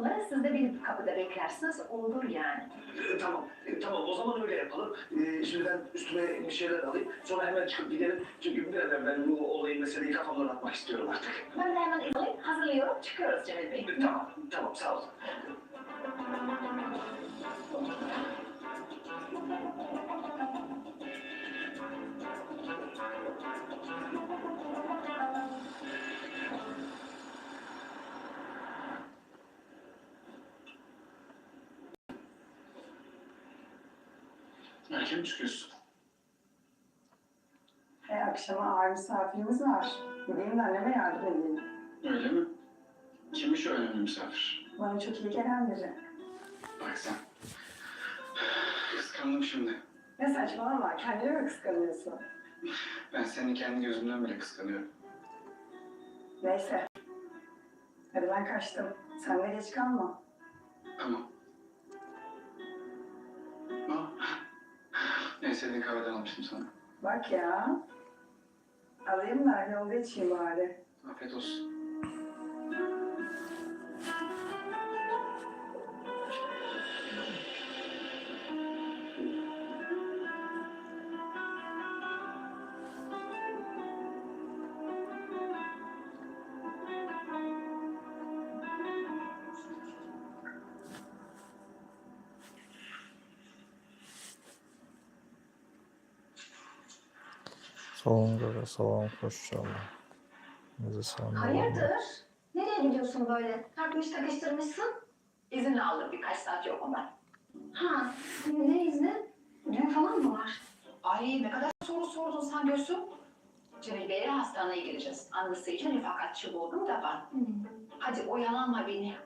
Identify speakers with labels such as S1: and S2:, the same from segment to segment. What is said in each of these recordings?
S1: numara siz de benim kapıda beklersiniz. Olur yani.
S2: Ee, tamam, e, tamam o zaman öyle yapalım. Ee, şimdi ben üstüme bir şeyler alayım. Sonra hemen çıkıp gidelim. Çünkü bir evvel bu olayı, meseleyi kafamdan atmak istiyorum artık.
S1: Ben de hemen alayım, hazırlıyorum. Çıkıyoruz Cemil Bey.
S2: Ee, tamam, tamam sağ ol.
S3: Erken çıkıyorsun?
S4: E, akşama ağır misafirimiz var. De anneme yardım edeyim.
S3: Öyle mi? Kimmiş o önemli misafir?
S4: Bana çok iyi gelen biri.
S3: Bak sen. Kıskandım şimdi.
S4: Ne saçmalama, kendini mi kıskanıyorsun?
S3: Ben seni kendi gözümden bile kıskanıyorum.
S4: Neyse. Hadi ben kaçtım. Sen de geç kalma.
S3: Tamam. En sevdiğin kahveden almıştım sana.
S4: Bak ya. Alayım da yolda içeyim bari.
S3: Afiyet olsun.
S5: Salon böyle salon koşacağım. Bizi sanmıyorum.
S1: Hayırdır? Nereye gidiyorsun böyle? Takmış takıştırmışsın. İzin aldım birkaç saat yok ama. Ha, ne izni? Düğün falan mı var? Ay ne kadar soru sordun sen Gülsüm. Cemil Bey'le hastaneye gideceğiz. Annesi için refakatçi buldum da ben. Hadi oyalanma beni.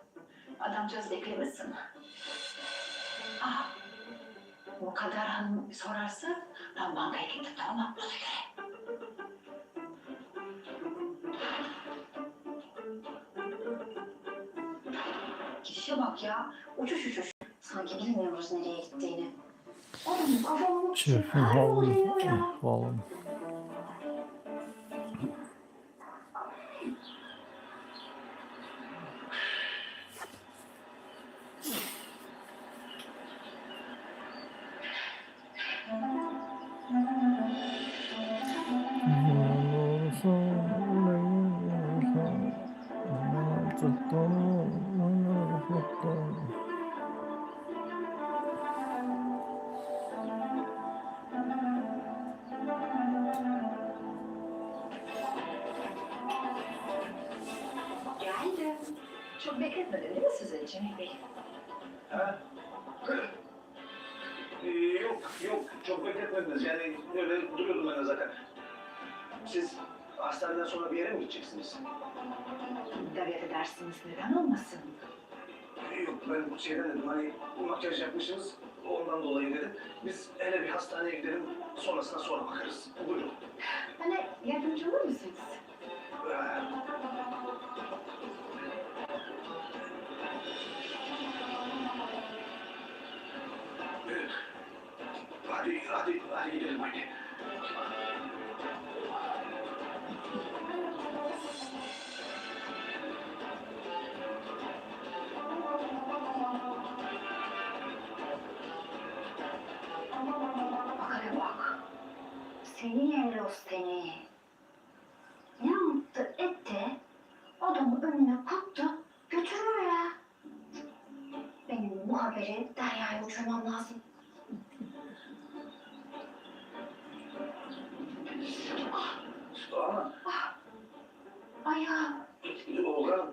S1: Adamcağız beklemesin. Ah, bu kadar hanım sorarsa ben bankaya gittim tamam mı? Buna göre. Gidişe bak ya. Uçuş uçuş. Sanki bilmiyoruz nereye gittiğini. Oğlum kafamı
S5: Çift
S1: kayboluyor ya.
S5: Vallahi.
S1: Çok bekletmedi değil mi sizi Cemil Bey?
S2: Ha? Ee, yok, yok. Çok bekletmediniz. Yani öyle duruyordum ben de zaten. Siz hastaneden sonra bir yere mi gideceksiniz?
S1: Davet edersiniz neden olmasın?
S2: Yok, ben şeyden dedim hani makyaj yapmışsınız. Ondan dolayı dedim. Biz hele bir hastaneye gidelim. Sonrasına sonra bakarız. Buyurun.
S1: Bana yardımcı olur musunuz?
S2: Ee,
S1: Derya'ya uçurmam lazım.
S2: Ama
S1: Ayağı.
S2: Olgan,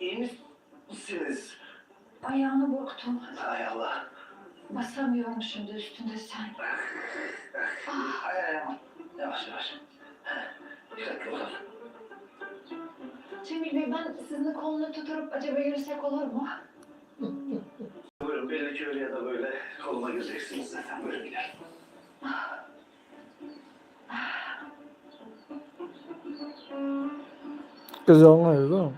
S2: iyi misiniz?
S1: Ayağını burktum.
S2: Hay Allah.
S1: Basamıyorum şimdi üstünde sen. Ah,
S2: Ay ay ay. Yavaş yavaş. Dikkatli olun.
S1: Cemil Bey ben sizin kolunu tuturup acaba yürüsek olur mu?
S2: Buyurun belli ki öyle ya da böyle koluma gireceksiniz zaten. Buyurun gidelim.
S5: Kız anlıyor değil mi?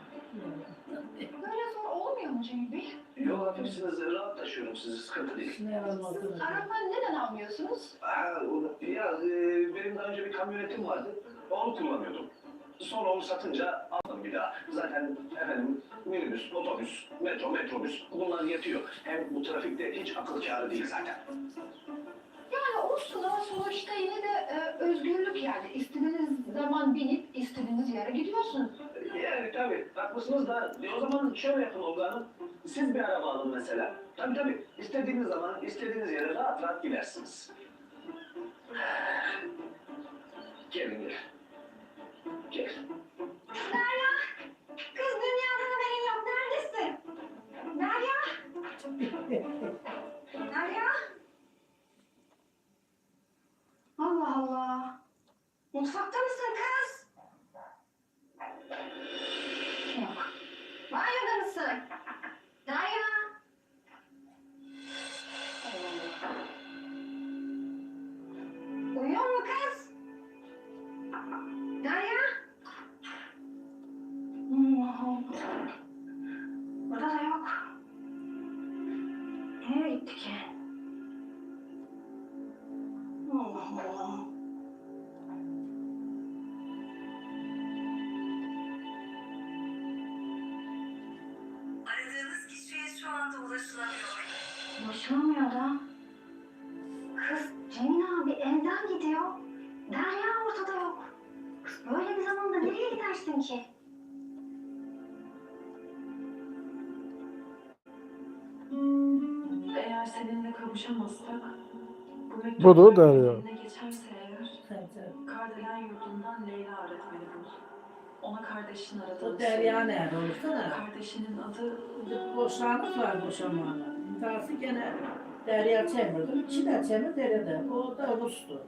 S1: Böyle zor olmuyor mu Cemil Bey?
S2: Yok hafifsiniz rahat taşıyorum sizi sıkıntı değil.
S1: Siz araba neden almıyorsunuz?
S2: Ha, o- ya e, benim daha önce bir kamyonetim vardı. Onu kullanıyordum. Sonra onu satınca aldım bir daha. Zaten efendim minibüs otobüs, metro, metrobüs bunlar yetiyor. Hem bu trafikte hiç akıl kârı değil zaten.
S6: Yani olsun ama sonuçta yine de e, özgürlük yani. İstediğiniz zaman binip istediğiniz yere gidiyorsunuz.
S2: Yani tabii haklısınız da e, o zaman şöyle yapın Olga Hanım. Siz bir araba alın mesela. Tabii tabii istediğiniz zaman istediğiniz yere rahat rahat gidersiniz. Gelin Gel.
S6: Derya! Kız dünyada haberin yok. Neredesin? Derya! Derya! Allah Allah. Mutfakta mısın kız? Allah oh. Allah.
S7: Seninle kavuşamazsak, bu
S8: Budur Derya.
S7: eline geçerse eğer, Kardelen yurdundan Leyla öğretmeni bul. Ona kardeşin aradığını
S9: O Derya
S7: söyle.
S9: nerede olursa da.
S7: Kardeşinin adı
S9: Boşanlık var boşanmalar. İntihası gene Derya çevirdim. İki de çevir Derya'da. O da Rus'tu.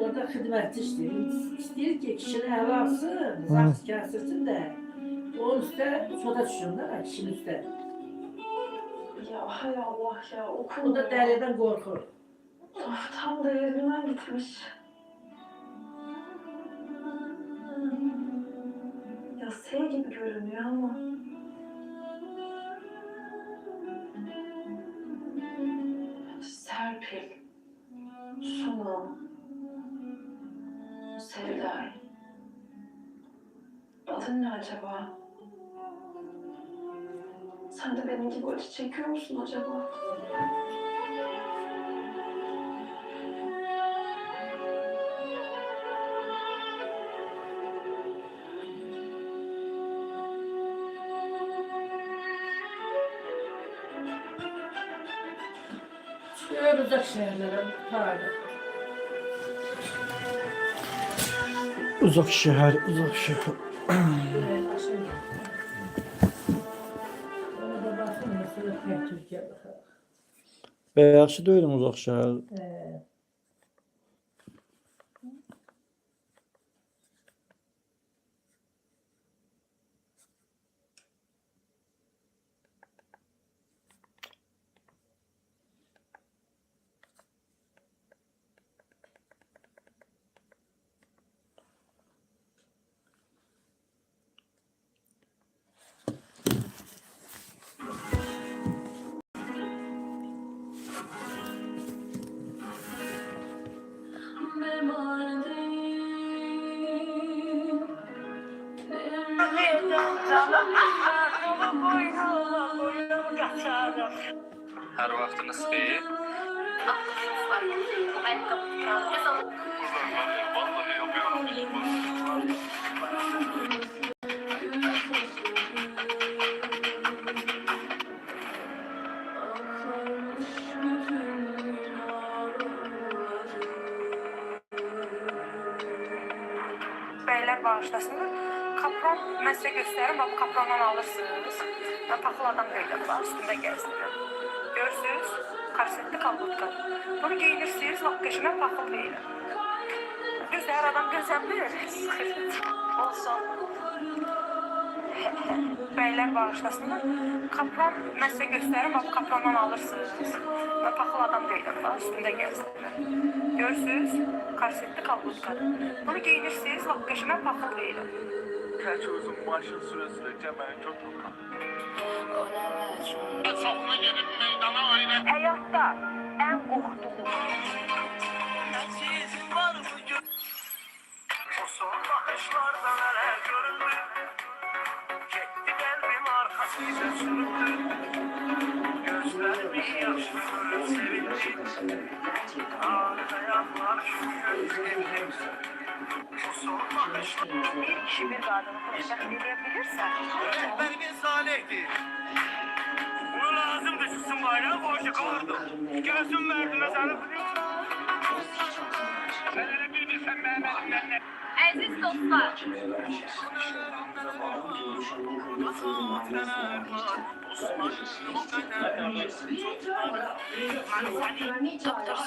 S9: Orada hizmetçi istiyor. İstiyor ki kişinin evi alsın, zaks kestirsin de. O üstte soda düşüyorlar, kişinin üstte.
S7: Ya hay Allah ya okul
S9: O da Derya'dan korkur.
S7: Of, tam da yerinden gitmiş. Ya S gibi görünüyor ama. Serpil, Sunu, Sevday. Adın ne acaba? Sen de benim gibi acı çekiyor musun acaba?
S9: Öyle uzak şehirlere parayla.
S8: Uzak şehir, uzak şehir. Ve yaxşı deyiləm uzaq şəhər.
S9: Ee,
S10: Her vaxtınız xeyir.
S11: Beyler bağışlasın. Kapron mən sizə göstərim, bax kaprondan alırsınız. Və paxıl adam var, üstündə gəzdirir. Görürsünüz? Korsetli kalbutka. Bunu giyinirsiniz, bax qəşəngə paxıl deyiləm. Düz hər adam gözəmdir. Olsun. Beyler bağışlasın. Kapron mən sizə göstərim, bax kaprondan alırsınız. Və paxıl adam var, üstündə gəzdirir. Görürsünüz? Korsetli kalbutka. Bunu giyinirsiniz, bax qəşəngə paxıl deyiləm.
S10: Kaç uzun başın süre süre ben çok
S11: Həyatda ən qorxduğum
S2: O son bakışlarda neler göründü Çekti kalbim arka
S12: size süründü. Gözlerimi yaşlı sevindim. Ağlayanlar şükür sevdim. Bu sormamıştı.
S13: Bir kişi bir qadını xoşbəxt edə bilirsə,
S12: Rehberimiz Salih'ti. Bunu lazımdı çıksın bayrağı boşu kalırdı. Göğsüm verdi mesela. Sen öyle bir ne?
S8: Aziz dostlar.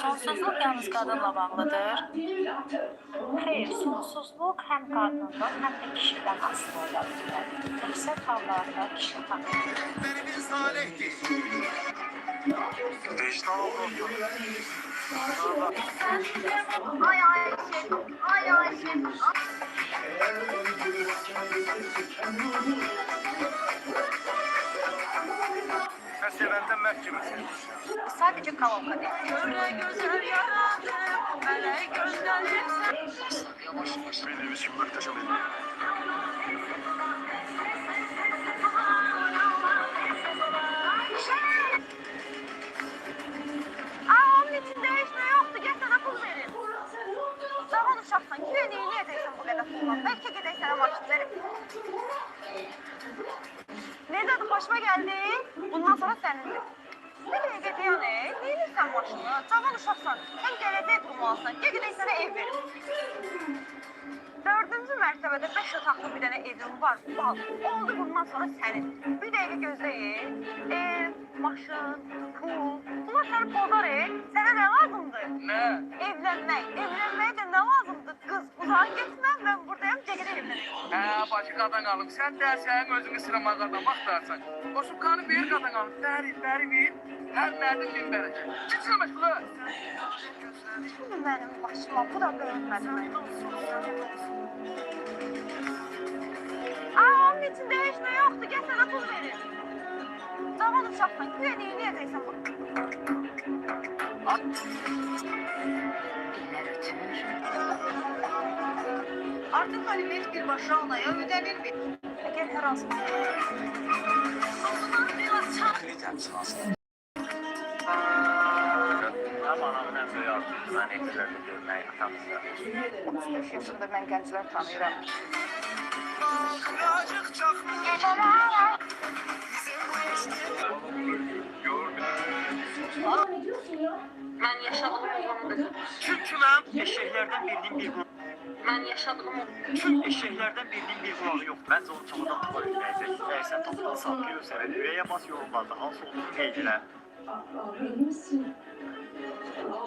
S13: sonsuzluq yalnız qadınla bağlıdır. Xeyr, sonsuzluq həm qadından, həm də kişidən asılı ola bilər. Əksər hallarda kişi haqqı.
S12: Rehberimiz Salih'ti. Vicdan oldu.
S8: Ay Ayşe. Ay Ayşe.
S12: Sen sevenden məhkəməsi.
S13: Sadəcə kavalka deyil. Görlə gözəl yaradı, mələk gözlərim
S12: Benim için muhteşem edin.
S13: Sənə maşın verim. Ne dedi, xoşuma gəldi? Bundan sonra sənindir. Bir dəqiqə deyən, nə edirsən maşını? Cavan uşaqsan, sən gələcək qurmalısan. Gəl gedək sənə ev verim. Dördüncü mərtəbədə beş otaqlı bir dənə evim var. Bal, oldu bundan sonra sənin. Bir dəqiqə gözləyin. Ev, maşın, pul. 60 el pulda re. Sənə nə lazımdır?
S12: Nə?
S13: Evlənmək. Evlənmək də nə lazımdır? Qız, uzaq getmən mən buradayam, gedin evlənək.
S12: Hə, başı qadan qalıb. Sən də sənin özünü sinema qadan baxdarsan. O subkanı bir qadan qalıb. Dəri, dəri bil. Hər mərdin bin bərəkə. Çıçın məşğulu.
S13: Şimdi mənim başıma bu da görünmədi. Ay, onun içində heç nə yoxdur. Gəl sənə pul verir. Verim. Cavan uşaqsan, güya nə edəcəksən bu?
S14: Artık alimet bir başa anaya ödenilmir.
S13: Əgər hər hansı
S12: Aman aman ən böyük arzumuz mən etilərdə görməyi atamızda.
S13: 35 yaşında mən gənclər tanıyıram.
S15: Mən yaşadığım oğlandır.
S12: Çünkü mən eşeklerden bildiğim bir kulağı.
S15: Mən yaşadığım
S12: Çünkü eşeklerden bildiğim bir kulağı yok. Bence onu çabadan tutabilmeyecek. Eğer sen toplansan bir sever, üyeye bas yorumlarda hansı olduğunu qeyd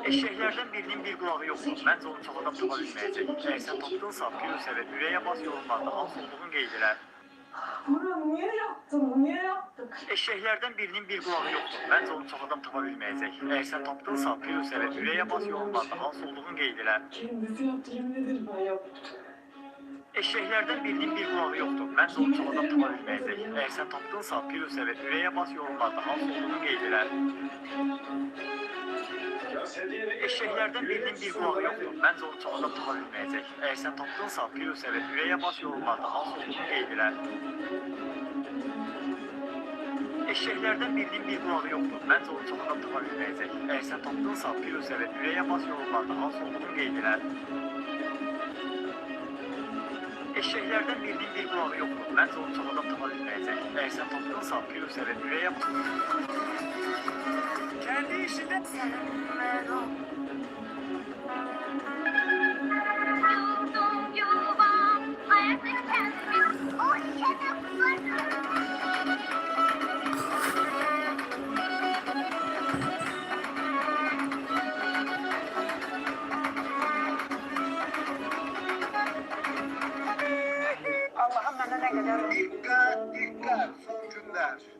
S12: Eşeklerden bildiğim bir kulağı yoktur. Bence onu çabadan tutabilmeyecek. Eğer sen toplansan bir sever, üyeye bas yorumlarda hansı olduğunu qeyd
S7: Murat niye yaptın? Niye yaptın?
S12: Eşeklerden birinin bir kulağı yoktur. Bence onu çabadan tutabilmeyecek. Eğer sen tapdınsa bir sever, üyeye bas yorumlarda hansı olduğunu qeyd
S7: Kendisi yaptı yemin ederim ben yaptım.
S12: Eşeklerden bildiğim bir kulağı yoktur. Bence onu çabadan tutabilmeyecek. Eğer sen tapdınsa bir sever, üyeye bas yorumlarda hansı olduğunu qeyd Eşeklerden bildiğim bir kulağı yoktur. Bence onu çabadan tutabilmeyecek. Eğer sen tapdınsa bir sever, üyeye bas yorumlarda hansı olduğunu qeyd Eşeklerden bildiğim bir kulağı yoktur. Bence onu çabadan tutabilmeyecek. Eğer sen tapdınsa bir sever, üyeye bas yorumlarda hansı olduğunu qeyd Eşeklerden bildiğim bir kulağı yoktur. Bence onu çabadan tutabilmeyecek. Eğer sen tapdınsa bir sever, üyeye bas... Kendi işinde...
S8: Yurdum yuvam. O kendim
S13: Allah'ım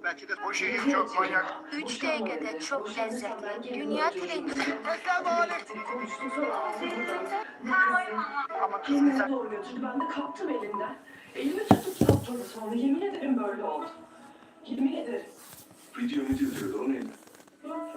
S16: Belki de o şehir çok manyak.
S8: 3 dəqiqədə çox ləzzətli. Dünya trendi.
S16: Teslim alet.
S13: Ama kız güzel.
S7: doğru götürdü. Ben de kaptım elinden. Elimi tutup sattım sonra. Yemin ederim böyle oldu. Yemin ederim.
S17: Video mu diyordu o neydi?
S7: Yok,